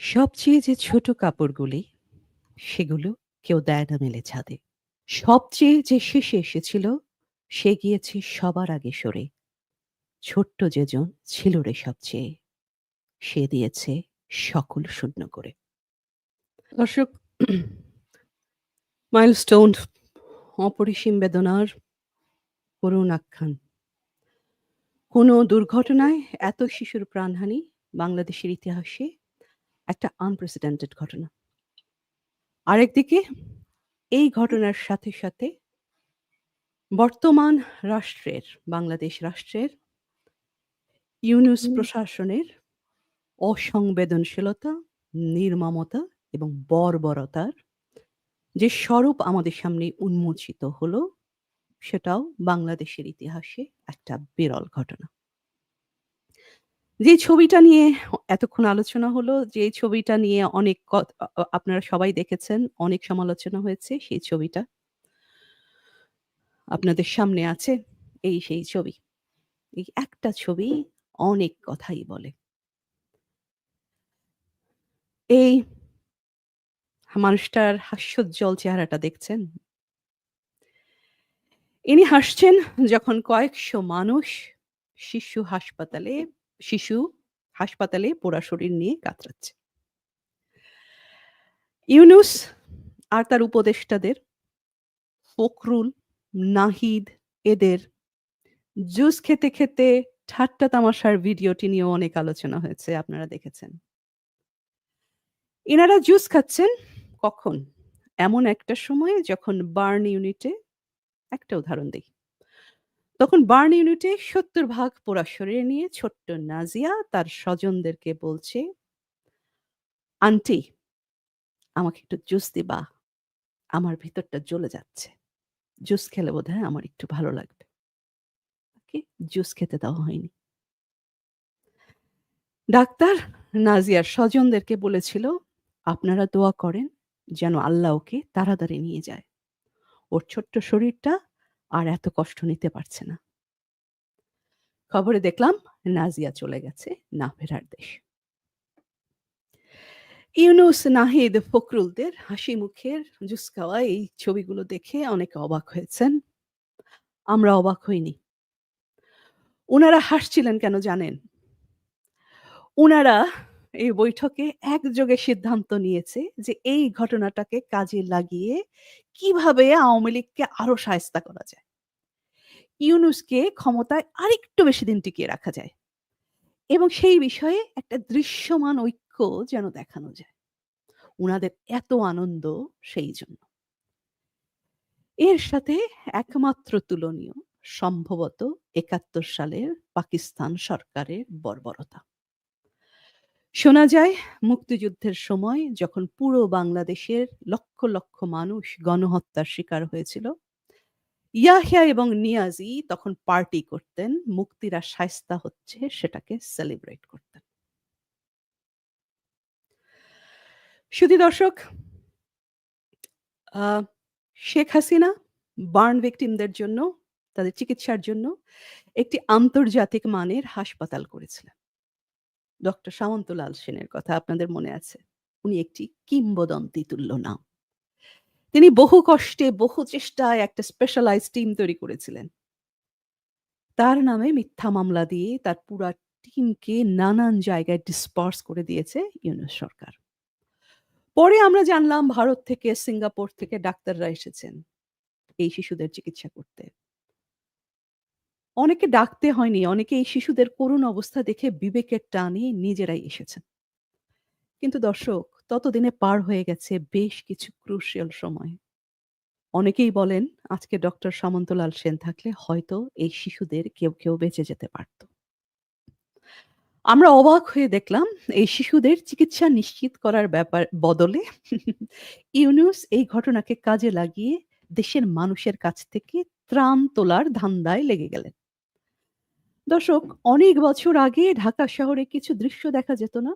সবচেয়ে যে ছোট কাপড়গুলি, সেগুলো কেউ দেয় না মেলে ছাদে। সবচেয়ে যে শেষে এসেছিল, সে গিয়েছে সবার আগে সরে। ছোট্ট যেজন ছিল রে সবচেয়ে, সে দিয়েছে সকল শূন্য করে। দর্শক মাইলস্টোন অপরিসীম বেদনার করুণ আখ্যান। কোনো দুর্ঘটনায় এত শিশুর প্রাণহানি বাংলাদেশের ইতিহাসে একটা আনপ্রেসিডেন্টেড ঘটনা। আরেকদিকে এই ঘটনার সাথে, সাথে বর্তমান রাষ্ট্রের, বাংলাদেশ রাষ্ট্রের ইউনুস প্রশাসনের অসংবেদনশীলতা, নির্মমতা এবং বর্বরতার যে স্বরূপ আমাদের সামনে উন্মোচিত হলো, সেটাও বাংলাদেশের ইতিহাসে একটা বিরল ঘটনা। যে ছবিটা নিয়ে এতক্ষণ আলোচনা হলো, যে ছবিটা নিয়ে অনেক আপনারা সবাই দেখেছেন, অনেক সমালোচনা হয়েছে সেই ছবিটা। আপনাদের সামনে আছে, এই সেই ছবি। এই একটা ছবি অনেক কথাই বলে। এই মানুষটার হাস্যোজ্জ্বল চেহারাটা দেখছেন? ইনি হাসছেন যখন কয়েকশো মানুষ শিশু হাসপাতালে শিশু হাসপাতালে পোড়া শরীর নিয়ে কাতরাচ্ছে। ইউনুস আর তার উপদেষ্টাদের ফখরুল, নাহিদ এদের জুস খেতে, খেতে ঠাট্টা তামাশার ভিডিওটি নিয়েও অনেক আলোচনা হয়েছে, আপনারা দেখেছেন। এনারা জুস খাচ্ছেন কখন? এমন একটা সময়ে যখন বার্ন ইউনিটে একটা উদাহরণ দেই। তখন বার্ন ইউনিটে ৭০ ভাগ পোড়া শরীর নিয়ে ছোট্ট নাজিয়া তার স্বজনদেরকে বলছে, "আন্টি, আমাকে একটু জুস দিবা? আমার ভিতরটা জ্বলে যাচ্ছে। জুস খেলে বোধহয় আমার একটু ভালো লাগবে।" তাকে জুস খেতে দেওয়া হয়নি। ডাক্তার নাজিয়ার স্বজনদেরকে বলেছিল, "আপনারা দোয়া করেন যেন আল্লাহ ওকে তাড়াতাড়ি নিয়ে যায়। ওর ছোট্ট শরীরটা আর এত কষ্ট নিতে পারছে না।" খবরে দেখলাম নাজিয়া চলে গেছে না ফেরার দেশে। ইউনুস, নাহিদ, ফখরুলদের হাসি মুখের জুস খাওয়া এই ছবিগুলো দেখে অনেকে অবাক হয়েছেন। আমরা অবাক হইনি। ওনারা হাসছিলেন কেন জানেন? উনারা এই বৈঠকে একযোগে সিদ্ধান্ত নিয়েছে যে এই ঘটনাটাকে কাজে লাগিয়ে কীভাবে আওয়ামী লীগকে আরও শায়েস্তা করা যায়। ইউনুসকে ক্ষমতায় আরেকটু বেশি দিন টিকিয়ে রাখা যায়। এবং সেই বিষয়ে একটা দৃশ্যমান ঐক্য যেন দেখানো যায়। উনাদের এত আনন্দ সেই জন্য এর সাথে একমাত্র তুলনীয় সম্ভবত ৭১ সালের পাকিস্তান সরকারের বর্বরতা। শোনা যায় মুক্তিযুদ্ধের সময় যখন পুরো বাংলাদেশের লক্ষ, লক্ষ মানুষ গণহত্যার শিকার হয়েছিল, ইয়াহিয়া এবং নিয়াজী তখন পার্টি করতেন, মুক্তিরা শায়েস্তা হচ্ছে সেটাকে সেলিব্রেট করতেন। সুধী দর্শক শেখ হাসিনা বার্ন ভিকটিমদের জন্য, তাদের চিকিৎসার জন্য একটি আন্তর্জাতিক মানের হাসপাতাল করেছিলেন। ডক্টর সামন্তলাল সেনের কথা আপনাদের মনে আছে। উনি একটি কিংবদন্তি তুল্য নাম। তিনি বহু কষ্টে, বহু চেষ্টায় একটা স্পেশালাইজড টিম তৈরি করেছিলেন। তার নামে মিথ্যা মামলা দিয়ে তার পুরা টিমকে নানান জায়গায় ডিসপার্স করে দিয়েছে ইউনুস সরকার। পরে আমরা জানলাম ভারত থেকে, সিঙ্গাপুর থেকে ডাক্তাররা এসেছেন এই শিশুদের চিকিৎসা করতে। অনেকে ডাকতে হয়নি, অনেকে এই শিশুদের করুণ অবস্থা দেখে বিবেকের টানে নিজেরাই এসেছেন। কিন্তু দর্শক ততদিনে পার হয়ে গেছে বেশ কিছু ক্রুশিয়াল সময়। অনেকেই বলেন আজকে ডক্টর সামন্তলাল সেন থাকলে হয়তো এই শিশুদের কেউ, কেউ বেঁচে যেতে পারত। আমরা অবাক হয়ে দেখলাম এই শিশুদের চিকিৎসা নিশ্চিত করার ব্যাপার বদলে ইউনুস এই ঘটনাকে কাজে লাগিয়ে দেশের মানুষের কাছ থেকে ত্রাণ তোলার ধান্দায় লেগে গেলেন। দর্শক অনেক বছর আগে ঢাকা শহরে কিছু দৃশ্য দেখা যেত না?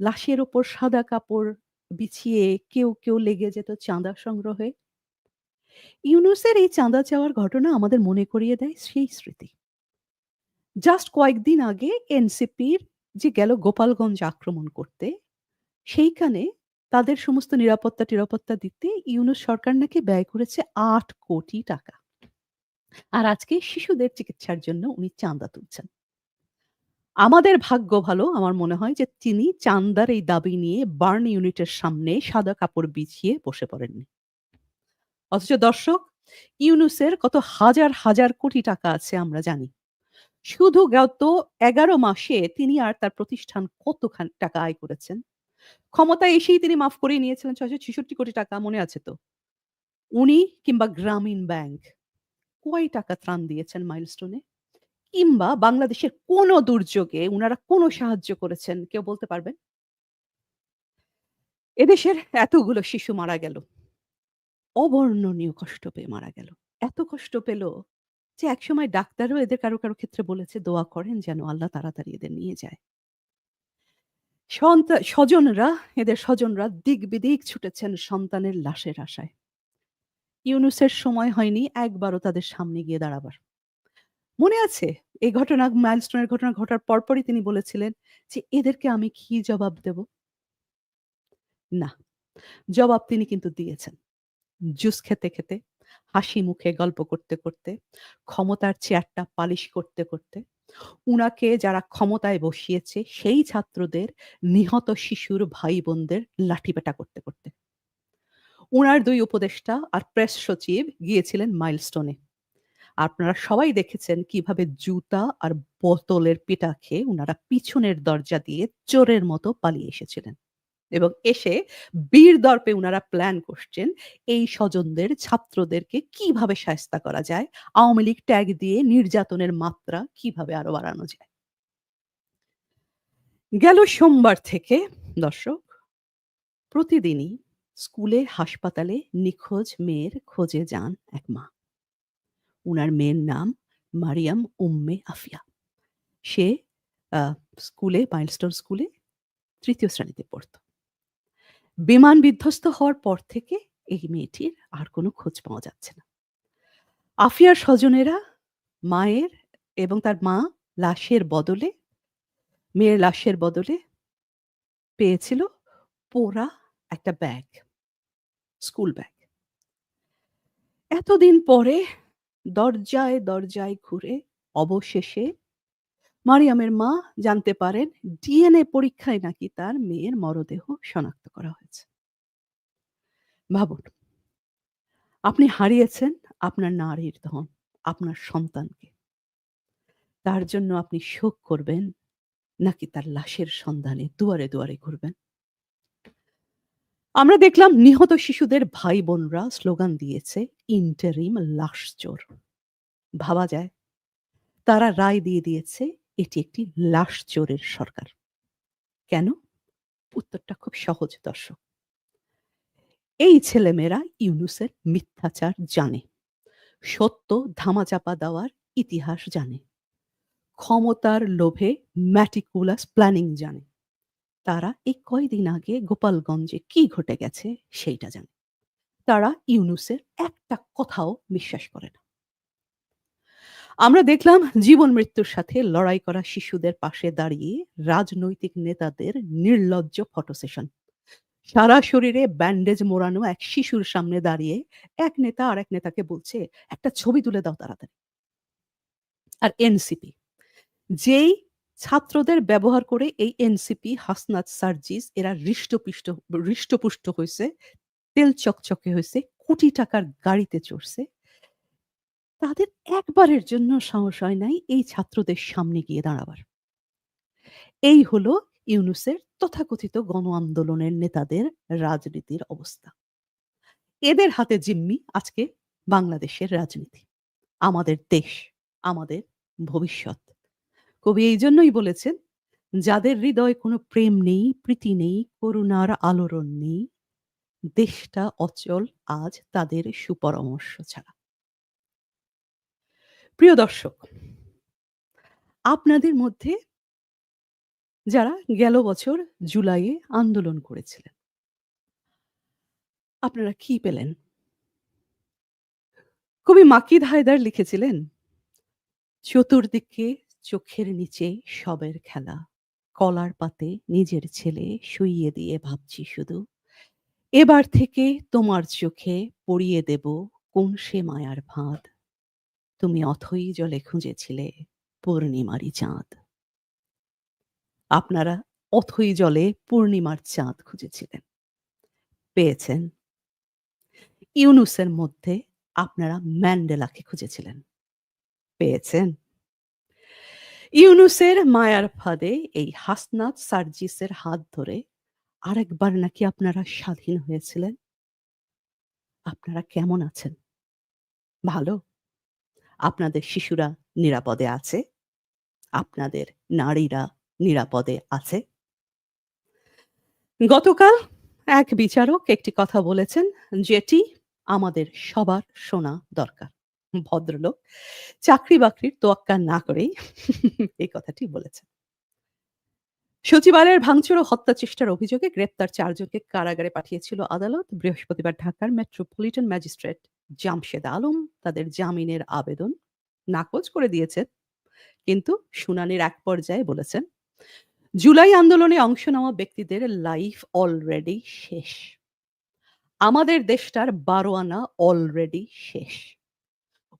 লাশের ওপর সাদা কাপড় বিছিয়ে কেউ, কেউ লেগে যেত চাঁদা সংগ্রহে। ইউনুসের এই চাঁদা চাওয়ার ঘটনা আমাদের মনে করিয়ে দেয় সেই স্মৃতি। জাস্ট কয়েকদিন আগে এনসিপির যে গেল গোপালগঞ্জ আক্রমণ করতে, সেইখানে তাদের সমস্ত নিরাপত্তা-টিরাপত্তা দিতে ইউনুস সরকার নাকি ব্যয় করেছে আট কোটি টাকা। আর আজকে শিশুদের চিকিৎসার জন্য উনি চাঁদা তুলছেন। আমাদের ভাগ্য ভালো আমার মনে হয় যে তিনি চান্দার এই দাবি নিয়ে বার্ন ইউনিটের সামনে সাদা কাপড় বিছিয়ে বসে পড়েননি। অথচ দর্শক ইউনূসের কত হাজার, হাজার কোটি টাকা আছে আমরা জানি। শুধু গত ১১ মাসে তিনি আর তার প্রতিষ্ঠান কতখান টাকা আয় করেছেন। ক্ষমতায় এসেই তিনি মাফ করে নিয়েছিলেন ৬৬৬ কোটি টাকা মনে আছে তো? উনি কিংবা গ্রামীণ ব্যাংক কয় টাকা ত্রাণ দিয়েছেন মাইলস্টোনে? কিংবা বাংলাদেশের কোন দুর্যোগে উনারা কোন সাহায্য করেছেন কেউ বলতে পারবেন? এদেশের এতগুলো শিশু মারা গেল। অবর্ণনীয় কষ্ট পেয়ে মারা গেল। এত কষ্ট পেল যে একসময় ডাক্তারও এদের কারও, কারও ক্ষেত্রে বলেছে দোয়া করেন যেন আল্লাহ তাড়াতাড়ি এদের নিয়ে যায়। স্বজনরা এদের স্বজনরা দিক-বিদিক ছুটেছেন সন্তানের লাশের আশায়। ইউনূসের সময় হয়নি একবারও তাদের সামনে গিয়ে দাঁড়াবার। মনে আছে এই ঘটনা মাইলস্টোনের ঘটনা ঘটার পরপরই তিনি বলেছিলেন যে এদেরকে আমি কি জবাব দেব? না, জবাব তিনি কিন্তু দিয়েছেন। জুস খেতে, খেতে, হাসি মুখে গল্প করতে, করতে, ক্ষমতার চেয়ারটা পালিশ করতে, করতে, উনাকে যারা ক্ষমতায় বসিয়েছে সেই ছাত্রদের নিহত শিশুর ভাই-বোনদের লাঠিপেটা করতে, করতে। উনার ২ উপদেষ্টা আর প্রেস সচিব গিয়েছিলেন মাইলস্টোনে। আপনারা সবাই দেখেছেন কীভাবে জুতা আর বোতলের পিটা খেয়ে ওনারা পিছনের দরজা দিয়ে চোরের মতো পালিয়ে এসেছিলেন। এবং এসে বীর দর্পে উনারা প্ল্যান করছেন এই স্বজনদের ছাত্রদেরকে কীভাবে শায়েস্তা করা যায়, আওয়ামী লীগ ট্যাগ দিয়ে নির্যাতনের মাত্রা কীভাবে আরও বাড়ানো যায়। গেল সোমবার থেকে দর্শক প্রতিদিনই স্কুলে, হাসপাতালে নিখোঁজ মেয়ের খোঁজে যান এক মা। উনার মেয়ের নাম মারিয়াম উম্মে আফিয়া। সে স্কুলে মাইলস্টোন স্কুলে তৃতীয় শ্রেণীতে পড়ত। বিমান বিধ্বস্ত হওয়ার পর থেকে এই মেয়েটির আর কোনো খোঁজ পাওয়া যাচ্ছে না। আফিয়ার স্বজনেরা মায়ের এবং তার মা লাশের বদলে মেয়ের লাশের বদলে পেয়েছিল পোড়া একটা ব্যাগ। School bag. এতদিন পরে দরজায়, দরজায় ঘুরে অবশেষে মারিয়ামের মা জানতে পারেন ডিএনএ পরীক্ষায় নাকি তার মেয়ের মরদেহ শনাক্ত করা হয়েছে। ভাবুন। আপনি হারিয়েছেন আপনার নারীর ধন, আপনার সন্তানকে। তার জন্য আপনি শোক করবেন নাকি তার লাশের সন্ধানে দুয়ারে, দুয়ারে ঘুরবেন? আমরা দেখলাম নিহত শিশুদের ভাই-বোনরা স্লোগান দিয়েছে, ইন্টারিম লাশ চোর। ভাবা যায়, তারা রায় দিয়ে দিয়েছে, এটি একটি লাশ চোরের সরকার। কেন? উত্তরটা খুব সহজ, দর্শক। এই ছেলেমেয়েরা ইউনুসের মিথ্যাচার জানে। সত্য ধামাচাপা দেওয়ার ইতিহাস জানে। ক্ষমতার লোভে ম্যাটিকুলাস প্ল্যানিং জানে। তারা এই কয়দিন আগে গোপালগঞ্জে কি ঘটে গেছে সেইটা জানে। তারা ইউনূসের একটা কথাও বিশ্বাস করে না। আমরা দেখলাম জীবন মৃত্যুর সাথে লড়াই করা শিশুদের পাশে দাঁড়িয়ে রাজনৈতিক নেতাদের নির্লজ্জ ফটো সেশন। সারা শরীরে ব্যান্ডেজ মোড়ানো এক শিশুর সামনে দাঁড়িয়ে এক নেতা আর এক নেতাকে বলছে, "একটা ছবি তুলে দাও তাড়াতাড়ি।" আর এনসিপি যেই ছাত্রদের ব্যবহার করে এই এনসিপি, হাসনাত, সার্জিস এরা হৃষ্টপিষ্ট হৃষ্টপুষ্ট হইছে, তেল চকচকে হইছে, কোটি টাকার গাড়িতে চড়ছে। তাদের একবারের জন্য সাহস হয় নাই এই ছাত্রদের সামনে গিয়ে দাঁড়াবার। এই হলো ইউনুসের তথাকথিত গণ আন্দোলনের নেতাদের রাজনীতির অবস্থা। এদের হাতে জিম্মি আজকে বাংলাদেশের রাজনীতি। আমাদের দেশ, আমাদের ভবিষ্যৎ। কবি এই জন্যই বলেছেন, "যাদের হৃদয়ে কোনো প্রেম নেই, প্রীতি নেই, করুণার আলোড়ন নেই, দেশটা অচল আজ তাদের সুপরামর্শ ছাড়া।" প্রিয় দর্শক আপনাদের মধ্যে যারা গেল বছর জুলাইয়ে আন্দোলন করেছিলেন আপনারা কি পেলেন? কবি মাকিদ হায়দার লিখেছিলেন, "চতুর্দিকে চোখের নিচে সবের খেলা, কলার পাতে নিজের ছেলে শুইয়ে দিয়ে ভাবছি শুধু এবার থেকে তোমার চোখে পড়িয়ে দেব কোন সে মায়ার ভাঁদ। তুমি অথই জলে খুঁজেছিলে পূর্ণিমারি চাঁদ। আপনারা অথই জলে পূর্ণিমার চাঁদ খুঁজেছিলেন। পেয়েছেন। ইউনুসের মধ্যে আপনারা ম্যান্ডেলাকে খুঁজেছিলেন। পেয়েছেন। ইউনুসের মায়ার ফাঁদে এই হাসনাত সার্জিসের হাত ধরে আরেকবার নাকি আপনারা স্বাধীন হয়েছিলেন? আপনারা কেমন আছেন? ভালো? আপনাদের শিশুরা নিরাপদে আছে? আপনাদের নারীরা নিরাপদে আছে? গতকাল এক বিচারক একটি কথা বলেছেন যেটি আমাদের সবার শোনা দরকার। ভদ্রলোক চাকরি বাকরির তোয়াক্কা না করেই এই কথাটি বলেছেন। সচিবালয়ের ভাঙচুর ও হত্যা চেষ্টার অভিযোগে গ্রেপ্তার চারজনকে কারাগারে পাঠিয়েছিল আদালত। বৃহস্পতিবার ঢাকার মেট্রোপলিটন ম্যাজিস্ট্রেট জামশেদ আলম তাদের জামিনের আবেদন নাকচ করে দিয়েছেন। কিন্তু শুনানির এক পর্যায়ে বলেছেন, জুলাই আন্দোলনে অংশ নেওয়া ব্যক্তিদের লাইফ অলরেডি শেষ। আমাদের দেশটার বারো আনা অলরেডি শেষ।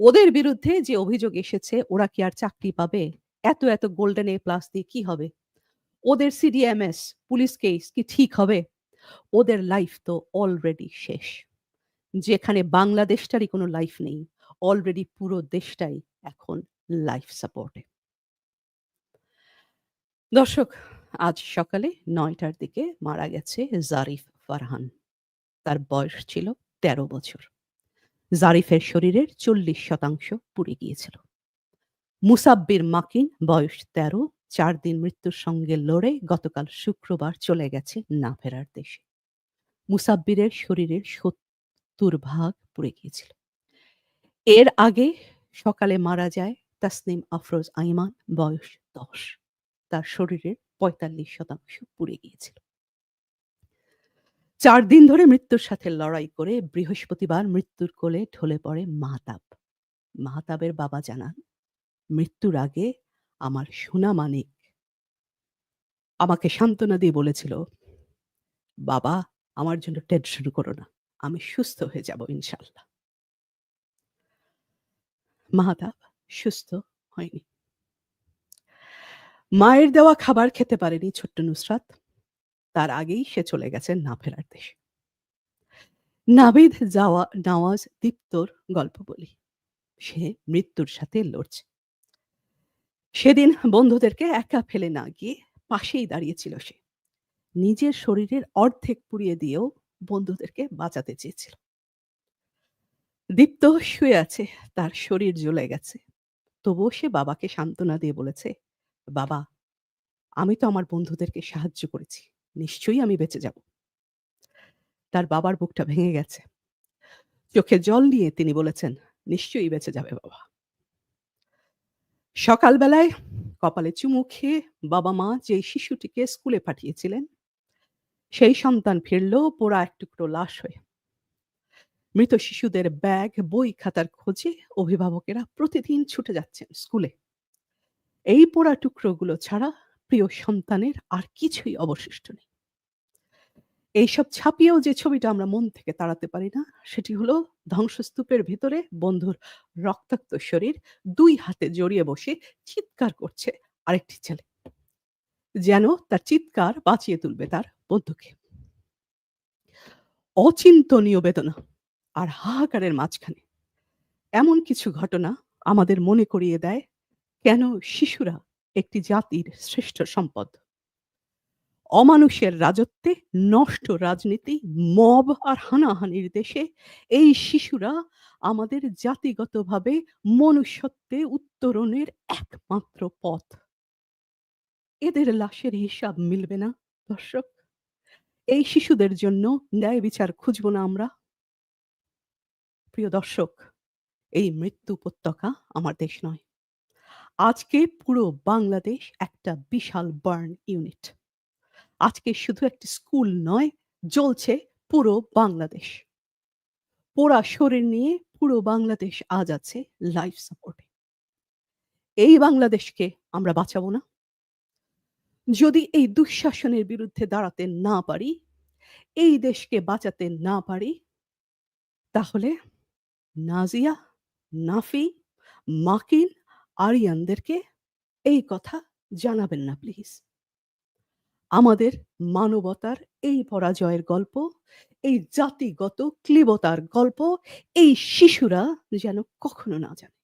ওদের বিরুদ্ধে যে অভিযোগ এসেছে, ওরা কি আর চাকরি পাবে? এত এত গোল্ডেন এ প্লাস দিয়ে কি হবে? ওদের সিডিএমএস পুলিশ কেস কি ঠিক হবে? ওদের লাইফ তো অলরেডি শেষ। যেখানে বাংলাদেশটারই কোনো লাইফ নেই অলরেডি পুরো দেশটাই এখন লাইফ সাপোর্টে দর্শক, আজ সকালে নয়টার দিকে মারা গেছে জারিফ ফারহান। তার বয়স ছিল তেরো বছর। জারিফের শরীরের চল্লিশ শতাংশ পুড়ে গিয়েছিল। মুসাব্বির মাকিন বয়স তেরো, চার দিন মৃত্যুর সঙ্গে লড়ে গতকাল শুক্রবার চলে গেছে না ফেরার দেশে। মুসাব্বিরের শরীরের সত্তর ভাগ পুড়ে গিয়েছিল। এর আগে সকালে মারা যায় তাসনিম আফরোজ আইমান, বয়স দশ। তার শরীরের পঁয়তাল্লিশ শতাংশ পুড়ে গিয়েছিল। চার দিন ধরে মৃত্যুর সাথে লড়াই করে বৃহস্পতিবার মৃত্যুর কোলে ঢলে পড়ে মাহতাব। মাহতাবের বাবা জানান, মৃত্যুর আগে আমার সোনা মানিক আমাকে সান্ত্বনা দিয়ে বলেছিল, বাবা, আমার জন্য টেনশন করো না, আমি সুস্থ হয়ে যাব ইনশাল্লাহ মাহতাব সুস্থ হয়নি। মায়ের দেওয়া খাবার খেতে পারেনি ছোট্ট নুসরাত। তার আগেই সে চলে গেছে না ফেরার দেশে। নাবিদ যাওয়া, নওয়াজ দীপ্তর গল্প বলি। সে মৃত্যুর সাথে লড়ছে। সেদিন বন্ধুদেরকে একা ফেলে না গিয়ে পাশেই দাঁড়িয়েছিল সে। নিজের শরীরের অর্ধেক পুড়িয়ে দিয়েও বন্ধুদেরকে বাঁচাতে চেয়েছিল। দীপ্ত শুয়ে আছে, তার শরীর জ্বলে গেছে। তবুও সে বাবাকে সান্ত্বনা দিয়ে বলেছে, বাবা, আমি তো আমার বন্ধুদেরকে সাহায্য করেছি। নিশ্চয়ই আমি বেঁচে যাব। তার বাবার বুকটা ভেঙে গেছে। চোখে জল নিয়ে তিনি বলেছেন, নিশ্চয়ই বেঁচে যাবে বাবা। সকালবেলায় কপালে চুমু খেয়ে বাবা মা যে শিশুটিকে স্কুলে পাঠিয়েছিলেন, সেই সন্তান ফিরল পোড়া এক টুকরো লাশ হয়ে। মৃত শিশুদের ব্যাগ, বই খাতার খোঁজে অভিভাবকেরা প্রতিদিন ছুটে যাচ্ছেন স্কুলে। এই পোড়া টুকরোগুলো ছাড়া প্রিয় সন্তানের আর কিছুই অবশিষ্ট নেই। এইসব ছাপিয়েও যে ছবিটা আমরা মন থেকে তাড়াতে পারি না, সেটি হলো ধ্বংসস্তূপের ভিতরে বন্ধুর রক্তাক্ত শরীর দুই হাতে জড়িয়ে বসে চিৎকার করছে আরেকটি ছেলে। যেন তার চিৎকার বাঁচিয়ে তুলবে তার বন্ধুকে। অচিন্তনীয় বেদনা আর হাহাকারের মাঝখানে এমন কিছু ঘটনা আমাদের মনে করিয়ে দেয় কেন শিশুরা একটি জাতির শ্রেষ্ঠ সম্পদ। অমানুষের রাজত্বে নষ্ট রাজনীতি, মব আর হানাহানির দেশে এই শিশুরা আমাদের জাতিগতভাবে মনুষ্যত্বে উত্তরণের একমাত্র পথ। এদের লাশের হিসাব মিলবে না, দর্শক। এই শিশুদের জন্য ন্যায় বিচার খুঁজব না আমরা। প্রিয় দর্শক, এই মৃত্যু উপত্যকা আমার দেশ নয়। আজকে পুরো বাংলাদেশ একটা বিশাল বার্ন ইউনিট। আজকে শুধু একটি স্কুল নয় জ্বলছে পুরো বাংলাদেশ। পোড়া শরীর নিয়ে পুরো বাংলাদেশ আজ আছে লাইফ সাপোর্টে এই বাংলাদেশকে আমরা বাঁচাবো না। যদি এই দুঃশাসনের বিরুদ্ধে দাঁড়াতে না পারি, এই দেশকে বাঁচাতে না পারি তাহলে নাজিয়া, নাফি, মাকিন, আরিয়ানদেরকে এই কথা জানাবেন না প্লিজ। আমাদের মানবতার এই পরাজয়ের গল্প, এই জাতিগত ক্লিবতার গল্প এই শিশুরা যেন কখনো না জানে।